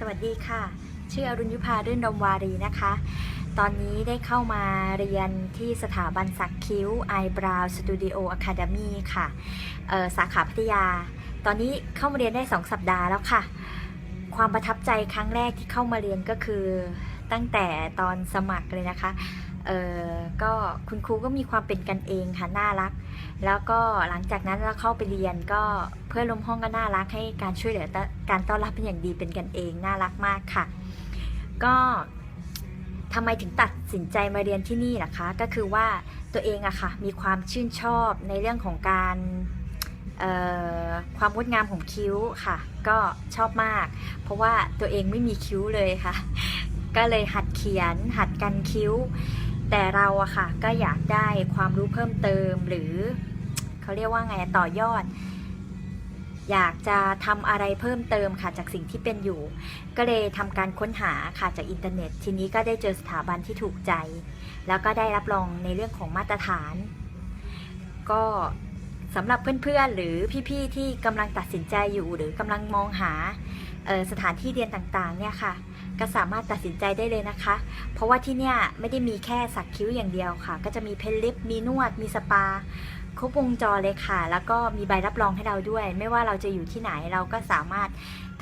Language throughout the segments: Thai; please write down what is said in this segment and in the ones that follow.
สวัสดีค่ะ ชื่ออรุณยุพารื่นดมวารีนะคะ ตอนนี้ได้เข้ามาเรียนที่สถาบันสักคิ้ว Eyebrow Studio Academy ค่ะ สาขาพัทยา ตอนนี้เข้ามาเรียนได้ 2 สัปดาห์แล้วค่ะ ความประทับใจครั้งแรกที่เข้ามาเรียนก็คือตั้งแต่ตอนสมัครเลยนะคะ เออก็คุณครูก็มีความเป็นกันเองค่ะน่ารัก แล้วก็หลังจากนั้นเราเข้าไปเรียนก็เพื่อนร่วมห้องก็น่ารักให้การช่วยเหลือการต้อนรับเป็นอย่างดีเป็นกันเองน่ารักมากค่ะ ก็ทำไมถึงตัดสินใจมาเรียนที่นี่ล่ะคะ ก็คือว่าตัวเองอะค่ะมีความชื่นชอบในเรื่องของการความงดงามของคิ้วค่ะ ก็ชอบมาก เพราะว่าตัวเองไม่มีคิ้วเลยค่ะ ก็เลยหัดเขียนหัดกันคิ้ว แต่เราอะค่ะก็อยากได้ความรู้เพิ่มเติมหรือเขาเรียกว่าไงต่อยอด อยากจะทำอะไรเพิ่มเติมค่ะจากสิ่งที่เป็นอยู่ ก็เลยทำการค้นหาค่ะจากอินเทอร์เน็ต ทีนี้ก็ได้เจอสถาบันที่ถูกใจ แล้วก็ได้รับรองในเรื่องของมาตรฐาน ก็สำหรับเพื่อนๆหรือพี่ๆที่กำลังตัดสินใจอยู่ หรือกำลังมองหาสถานที่เรียนต่างๆเนี่ยค่ะ ก็สามารถตัดสินใจได้เลยนะคะ เพราะว่าที่เนี่ยไม่ได้มีแค่สักคิ้วอย่างเดียวค่ะ ก็จะมีเพนลิปมีนวด มีสปา ครบวงจรเลยค่ะ แล้วก็มีใบรับรองให้เราด้วย ไม่ว่าเราจะอยู่ที่ไหนเราก็สามารถ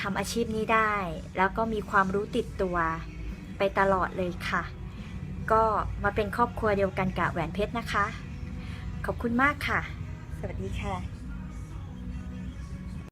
ทำอาชีพนี้ได้ แล้วก็มีความรู้ติดตัวไปตลอดเลยค่ะ ก็มาเป็นครอบครัวเดียวกันกับแหวนเพชรนะคะ ขอบคุณมากค่ะ สวัสดีค่ะ